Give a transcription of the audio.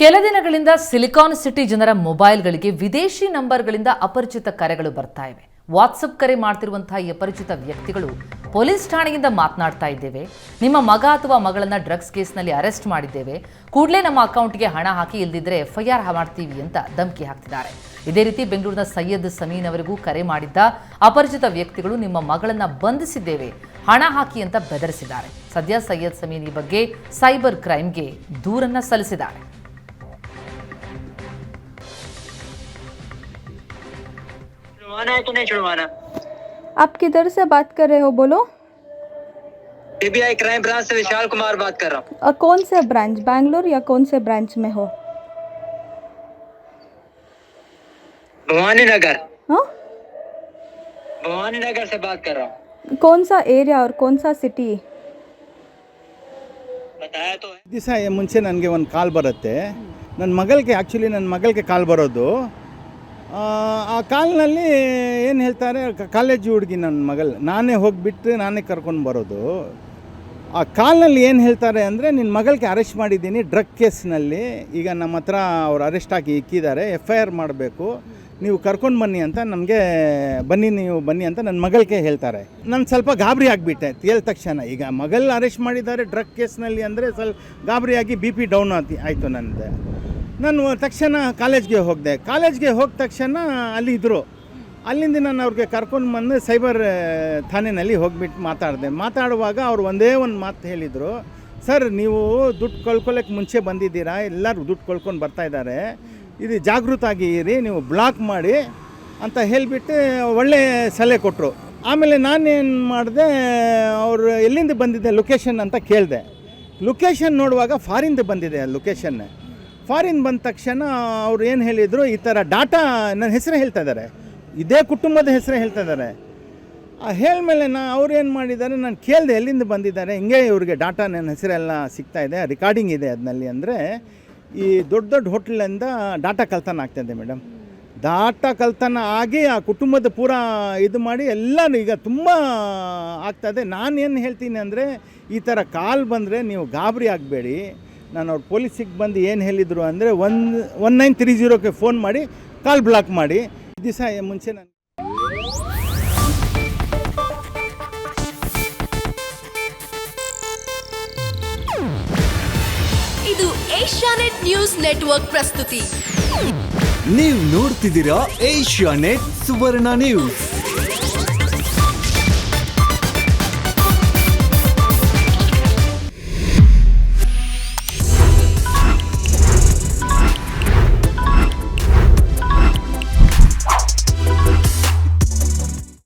ಕೆಲ ದಿನಗಳಿಂದ silicon city ಜನರ ಮೊಬೈಲ್ಗಳಿಗೆ ವಿದೇಶಿ ನಂಬರ್ಗಳಿಂದ ಅಪರಿಚಿತ ಕರೆಗಳು ಬರ್ತಾ ಇವೆ. ವಾಟ್ಸಪ್ ಕರೆ ಮಾಡ್ತಿರುವಂತಹ ಈ ಅಪರಿಚಿತ ವ್ಯಕ್ತಿಗಳು ಪೊಲೀಸ್ ಠಾಣೆಯಿಂದ ಮಾತನಾಡ್ತಾ ಇದ್ದೇವೆ. ನಿಮ್ಮ ಮಗ ಅಥವಾ ಮಗಳನ್ನ ಡ್ರಗ್ಸ್ ಕೇಸ್ನಲ್ಲಿ ಅರೆಸ್ಟ್ ಮಾಡಿದ್ದೇವೆ. ಕೂಡಲೇ ನಮ್ಮ ಅಕೌಂಟ್ಗೆ ಹಣ ಹಾಕಿ ಇಲ್ದಿದ್ರೆ ಎಫ್ಐಆರ್ ಮಾಡ್ತೀವಿ ಅಂತ ಧಮಕಿ ಹಾಕ್ತಿದ್ದಾರೆ. ಇದೇ ರೀತಿ ಬೆಂಗಳೂರಿನ ಸೈಯದ್ ಸಮೀನ್ ಅವರಿಗೂ ಕರೆ ಮಾಡಿದ್ದ ಅಪರಿಚಿತ ವ್ಯಕ್ತಿಗಳು ನಿಮ್ಮ ಮಗಳನ್ನ ಬಂಧಿಸಿದ್ದೇವೆ. ಹಣ ಹಾಕಿ ಅಂತ ಬೆದರಿಸಿದ್ದಾರೆ. ಸದ್ಯ ಸೈಯದ್ ಸಮೀನ್ ಈ ಬಗ್ಗೆ ಸೈಬರ್ ಕ್ರೈಮ್ಗೆ ದೂರನ್ನ ಸಲ್ಲಿಸಿದ್ದಾರೆ. छुड़वाना है कि नहीं छुड़वाना आप किधर से बात कर रहे हो बोलो सीबीआई क्राइम ब्रांच से विशाल कुमार बात कर रहा हूँ अ, कौन से ब्रांच बैंगलोर या कौन से ब्रांच में हो भवानी नगर हाँ भवानी नगर से बात कर रहा हूँ कौन सा एरिया और कौन सा सिटी बताया तो है ದಿವಸ ಮುಂಚೆ ನನಗೆ ಒಂದು ಕಾಲ್ ಬರುತ್ತೆ ನನ್ನ ಮಗಳಿಗೆ ಆ್ಯಕ್ಚುಲಿ ನನ್ನ ಮಗಳಿಗೆ ಕಾಲ್ ಬರೋದು ಆ, ಕಾಲ್ನಲ್ಲಿ ಏನು ಹೇಳ್ತಾರೆ ಕಾಲೇಜ್ ಹುಡುಗಿ ನನ್ನ ಮಗಳು ನಾನೇ ಹೋಗಿಬಿಟ್ಟು ನಾನೇ ಕರ್ಕೊಂಡು ಬರೋದು. ಆ ಕಾಲ್ನಲ್ಲಿ ಏನು ಹೇಳ್ತಾರೆ ಅಂದರೆ ನಿನ್ನ ಮಗಳಿಗೆ ಅರೆಸ್ಟ್ ಮಾಡಿದ್ದೀನಿ ಡ್ರಗ್ ಕೇಸ್ನಲ್ಲಿ ಈಗ ನಮ್ಮ ಹತ್ರ ಅವ್ರು ಅರೆಸ್ಟ್ ಹಾಕಿ ಇಕ್ಕಿದ್ದಾರೆ ಎಫ್ ಐ ಆರ್ ಮಾಡಬೇಕು. ನೀವು ಕರ್ಕೊಂಡು ಬನ್ನಿ ಅಂತ ನಮಗೆ ಬನ್ನಿ ನೀವು ಬನ್ನಿ ಅಂತ ನನ್ನ ಮಗಳಿಗೆ ಹೇಳ್ತಾರೆ. ನಾನು ಸ್ವಲ್ಪ ಗಾಬರಿ ಆಗಿಬಿಟ್ಟೆ ಕೇಳಿದ ತಕ್ಷಣ. ಈಗ ಮಗಳು ಅರೆಸ್ಟ್ ಮಾಡಿದ್ದಾರೆ ಡ್ರಗ್ ಕೇಸ್ನಲ್ಲಿ ಅಂದರೆ ಸ್ವಲ್ಪ ಗಾಬರಿಯಾಗಿ ಬಿ ಪಿ ಡೌನ್ ಆಯಿತು ನನ್ನದು ನಾನು ತಕ್ಷಣ ಕಾಲೇಜ್ಗೆ ಹೋಗಿದೆ. ಕಾಲೇಜ್ಗೆ ಹೋದ ತಕ್ಷಣ ಅಲ್ಲಿ ಇದ್ದರು ಅಲ್ಲಿಂದ ನಾನು ಅವ್ರಿಗೆ ಕರ್ಕೊಂಡು ಬಂದು ಸೈಬರ್ ಥಾನೆಯಲ್ಲಿ ಹೋಗಿಬಿಟ್ಟು ಮಾತಾಡಿದೆ. ಮಾತಾಡುವಾಗ ಅವ್ರು ಒಂದೇ ಒಂದು ಮಾತು ಹೇಳಿದರು. ಸರ್, ನೀವು ದುಡ್ಡು ಕಳ್ಕೊಳ್ಳೋಕ್ಕೆ ಮುಂಚೆ ಬಂದಿದ್ದೀರಾ? ಎಲ್ಲರೂ ದುಡ್ಡು ಕಳ್ಕೊಂಡು ಬರ್ತಾ ಇದ್ದಾರೆ ಇದು ಜಾಗೃತಾಗಿ ಇರಿ, ನೀವು ಬ್ಲಾಕ್ ಮಾಡಿ ಅಂತ ಹೇಳಿಬಿಟ್ಟು ಒಳ್ಳೆ ಸಲಹೆ ಕೊಟ್ಟರು ಆಮೇಲೆ ನಾನೇನು ಮಾಡಿದೆ, ಅವರು ಎಲ್ಲಿಂದ ಬಂದಿದ್ದೆ ಲೊಕೇಶನ್ ಅಂತ ಕೇಳಿದೆ. ಲೊಕೇಶನ್ ನೋಡುವಾಗ ಫಾರಿಂದ ಬಂದಿದೆ ಲೊಕೇಶನ್. ಫಾರಿನ್ ಬಂದ ತಕ್ಷಣ ಅವ್ರು ಏನು ಹೇಳಿದರು, ಈ ಥರ ಡಾಟಾ ನನ್ನ ಹೆಸರು ಹೇಳ್ತಾ ಇದ್ದಾರೆ ಇದೇ ಕುಟುಂಬದ ಹೆಸರು ಹೇಳ್ತಾ ಇದ್ದಾರೆ ಹೇಳ್ಮೇಲೆ ನಾ ಅವ್ರು ಏನು ಮಾಡಿದ್ದಾರೆ, ನಾನು ಕೇಳಿದೆ ಎಲ್ಲಿಂದ ಬಂದಿದ್ದಾರೆ, ಹಿಂಗೆ ಇವ್ರಿಗೆ ಡಾಟಾ ನನ್ನ ಹೆಸರೆಲ್ಲ ಸಿಗ್ತಾ ಇದೆ ರೆಕಾರ್ಡಿಂಗ್ ಇದೆ ಅದನ್ನಲ್ಲಿ ಅಂದರೆ, ಈ ದೊಡ್ಡ ದೊಡ್ಡ ಹೋಟ್ಲಿಂದ ಡಾಟಾ ಕಲ್ತನ ಆಗ್ತಾ ಇದೆ ಮೇಡಮ್. ಡಾಟಾ ಕಲ್ತನ ಆಗಿ ಆ ಕುಟುಂಬದ ಪೂರ ಇದು ಮಾಡಿ ಎಲ್ಲನೂ ಈಗ ತುಂಬ ಆಗ್ತದೆ ನಾನು ಏನು ಹೇಳ್ತೀನಿ ಅಂದರೆ, ಈ ಥರ ಕಾಲ್ ಬಂದರೆ ನೀವು ಗಾಬರಿ ಆಗಬೇಡಿ. ನಾನು ಅವ್ರು ಪೊಲೀಸಿಗೆ ಬಂದು ಏನು ಹೇಳಿದರು ಅಂದರೆ ಒನ್ ಒನ್ ನೈನ್ ತ್ರೀ ಜೀರೋಕ್ಕೆ ಫೋನ್ ಮಾಡಿ ಕಾಲ್ ಬ್ಲಾಕ್ ಮಾಡಿ. ದಿವಸ ಮುಂಚೆ ನಾನು ಇದು ಏಷ್ಯಾನೆಟ್ ನ್ಯೂಸ್ ನೆಟ್ವರ್ಕ್ ಪ್ರಸ್ತುತಿ. ನೀವು ನೋಡ್ತಿದ್ದೀರಾ ಏಷ್ಯಾನೆಟ್ ಸುವರ್ಣ ನ್ಯೂಸ್.